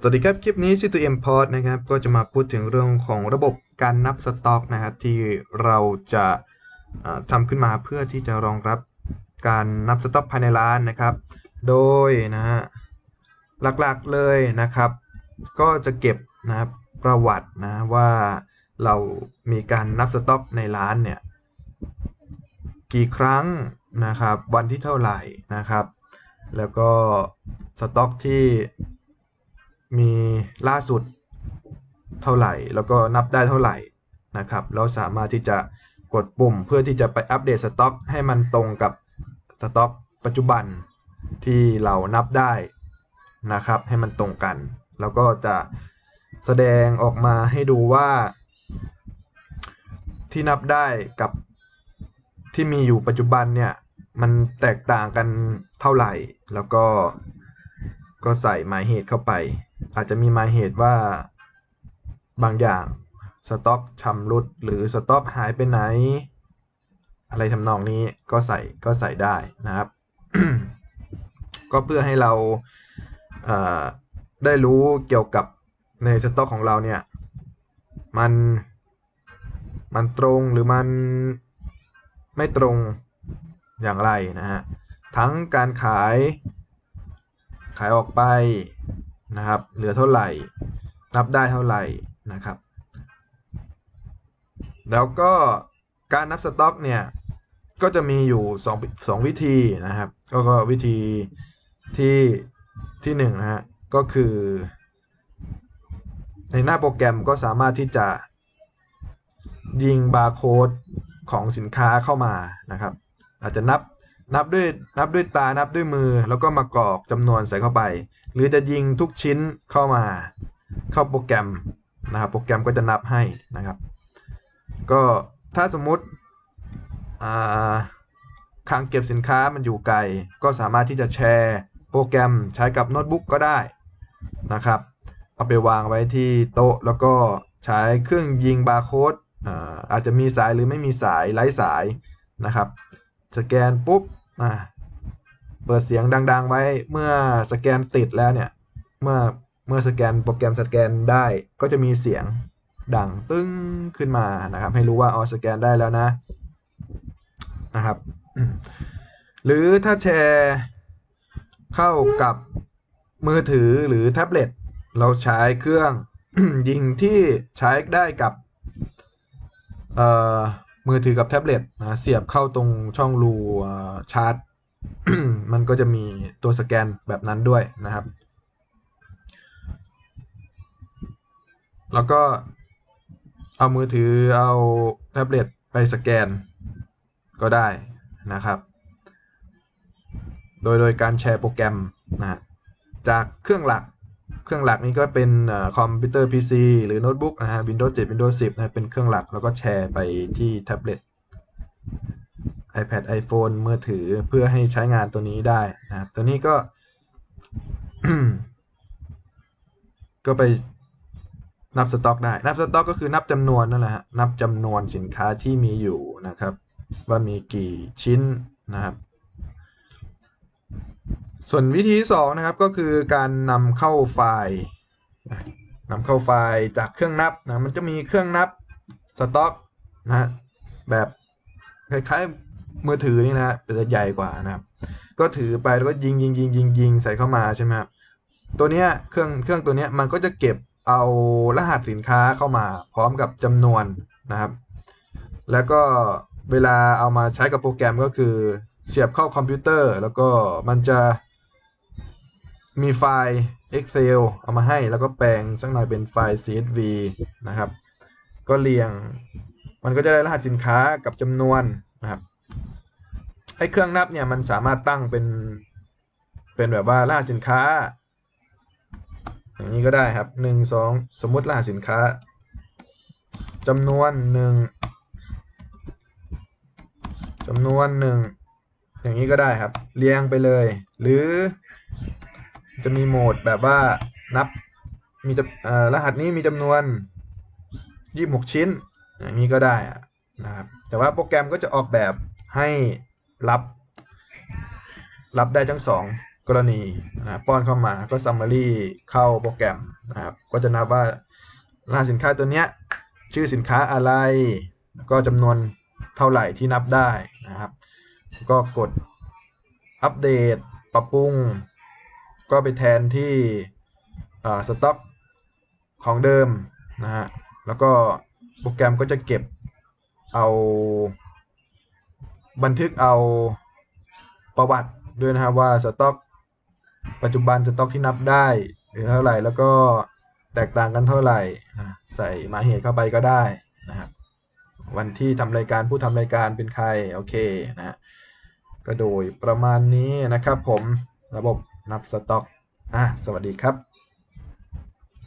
สวัสดีครับ คลิปนี้ C2M Port นะครับ ก็จะมาพูดถึงเรื่องของระบบการนับสต็อกนะครับที่เราจะทำขึ้นมาเพื่อที่จะรองรับการนับสต็อกภายในร้านนะครับ โดยนะฮะหลักๆเลยนะครับ ก็จะเก็บนะครับประวัตินะว่าเรามีการนับสต็อกในร้านเนี่ยกี่ครั้งนะครับวันที่เท่าไหร่นะครับ แล้วก็สต็อกที่ มีล่าสุดเท่าไหร่ แล้วก็นับได้เท่าไหร่นะครับเราสามารถที่จะกดปุ่มเพื่อที่จะไปอัปเดตสต็อกให้มันตรงกับสต็อกปัจจุบันที่เรานับได้นะครับ ให้มันตรงกัน แล้วก็จะแสดงออกมาให้ดูว่า ที่นับได้กับที่มีอยู่ปัจจุบันเนี่ย มันแตกต่างกันเท่าไหร่ แล้วก็ก็ใส่หมายเหตุเข้าไป อาจจะมีมาเหตุว่าบางอย่างสต็อกชำรุดหรือสต็อกหายไปไหน อะไรทำนองนี้ก็ใส่ก็ใส่ได้นะครับ ก็เพื่อให้เราเอ่อได้รู้เกี่ยวกับในสต็อกของเราเนี่ยมันมันตรงหรือมันไม่ตรงอย่างไรนะฮะทั้งการขายขายออกไป นะครับ เหลือเท่าไหร่ นับได้เท่าไหร่นะครับ แล้วก็การนับสต็อกเนี่ย ก็จะมีอยู่2 2วิธีนะครับ ก็ก็วิธีที่ที่1นงนะฮะ ก็คือ ในหน้าโปรแกรมก็สามารถที่จะยิงบาร์โค้ดของสินค้าเข้ามานะครับ อาจจะนับนับด้วยนับด้วยตานับด้วยมือ แล้วก็มากรอกจำนวนใส่เข้าไป หรือจะยิงทุกชิ้นเข้ามาเข้าโปรแกรมนะครับ โปรแกรมก็จะนับให้นะครับ ก็ถ้าสมมุติคลังเก็บสินค้ามันอยู่ไกล ก็สามารถที่จะแชร์โปรแกรมใช้กับโน้ตบุ๊กก็ได้นะครับ เอาไปวางไว้ที่โต๊ะแล้วก็ใช้เครื่องยิงบาร์โค้ดอาจจะมีสายหรือไม่มีสายไร้สายนะครับ สแกนปุ๊บอ่า เปิดเสียงดัง ๆ ไว้เมื่อสแกนติดแล้วเนี่ย เมื่อเมื่อสแกนโปรแกรมสแกนได้ก็จะมีเสียงดังตึ้งขึ้นมานะครับ ให้รู้ว่าอ๋อสแกนได้แล้วนะนะครับ หรือถ้าแชร์เข้ากับมือถือหรือแท็บเล็ตเราใช้เครื่องยิงที่ใช้ได้กับมือถือกับแท็บเล็ตนะเสียบเข้าตรงช่องรูชาร์จ มันก็จะมีตัวสแกนแบบนั้นด้วยนะครับ แล้วก็เอามือถือเอาแท็บเล็ตไปสแกนก็ได้นะครับ โดยโดยการแชร์โปรแกรมนะจากเครื่องหลักเครื่องหลักนี้ก็เป็นคอมพิวเตอร์ PC หรือโน้ตบุ๊กนะฮะ Windows 7 Windows 10นะเป็นเครื่องหลักแล้วก็แชร์ไปที่แท็บเล็ต iPad iPhone มือถือเพื่อให้ใช้งานตัวนี้ได้นะตัวนี้ก็ ก็ไปนับสต็อกได้ นับสต็อกก็คือนับจำนวนนั่นแหละฮะ นับจำนวนสินค้าที่มีอยู่นะครับ ว่ามีกี่ชิ้นนะครับ ส่วนวิธีที่2นะครับก็คือการนำเข้าไฟล์นำเข้าไฟล์จากเครื่องนับนะ มันจะมีเครื่องนับสต็อกนะแบบคล้ายๆ มือถือนี่นะแต่จะใหญ่กว่านะครับ ก็ถือไปแล้วก็ยิงยิงยิงยิงยิงใส่เข้ามาใช่ไหมครับตัวเนี้ยเครื่องเครื่องตัวเนี้ยมันก็จะเก็บเอารหัสสินค้าเข้ามาพร้อมกับจำนวนนะครับ แล้วก็เวลาเอามาใช้กับโปรแกรมก็คือเสียบเข้าคอมพิวเตอร์ แล้วก็มันจะมีไฟล์ Excel เอามาให้แล้วก็แปลงสักหน่อยเป็นไฟล์ CSV นะครับ ก็เรียง มันก็จะได้รหัสสินค้ากับจำนวนนะครับ ไอ้เครื่องนับเนี่ยมันสามารถตั้งเป็น เป็นแบบว่ารหัสสินค้า อย่างนี้ก็ได้ครับหนึ่งสองสมมติรหัสสินค้าจำนวนหนึ่งจำนวนหนึ่งอย่างนี้ก็ได้ครับ เรียงไปเลย หรือ จะมีโหมดแบบว่านับมีรหัสนี้มีจำนวน26ชิ้น อย่างนี้ก็ได้นะครับแต่ว่าโปรแกรมก็จะออกแบบให้ รับ รับได้ทั้งสองกรณีนะป้อนเข้ามาก็ summary เข้าโปรแกรมนะครับก็จะนับว่ารหัสสินค้าตัวเนี้ยชื่อสินค้าอะไรแล้วก็จำนวนเท่าไหร่ที่นับได้นะครับ ก็กดอัปเดตปรับปรุง ก็ไปแทนที่สต็อกของเดิมนะฮะแล้วก็โปรแกรมก็จะเก็บเอา บันทึกเอาประวัติด้วยนะครับว่าสต็อกปัจจุบันสต็อกที่นับได้หรือเท่าไหร่แล้วก็แตกต่างกันเท่าไหร่ใส่หมายเหตุเข้าไปก็ได้นะครับวันที่ทำรายการผู้ทำรายการเป็นใครโอเคนะฮะก็โดยประมาณนี้นะครับผมระบบนับสต็อกอะสวัสดีครับ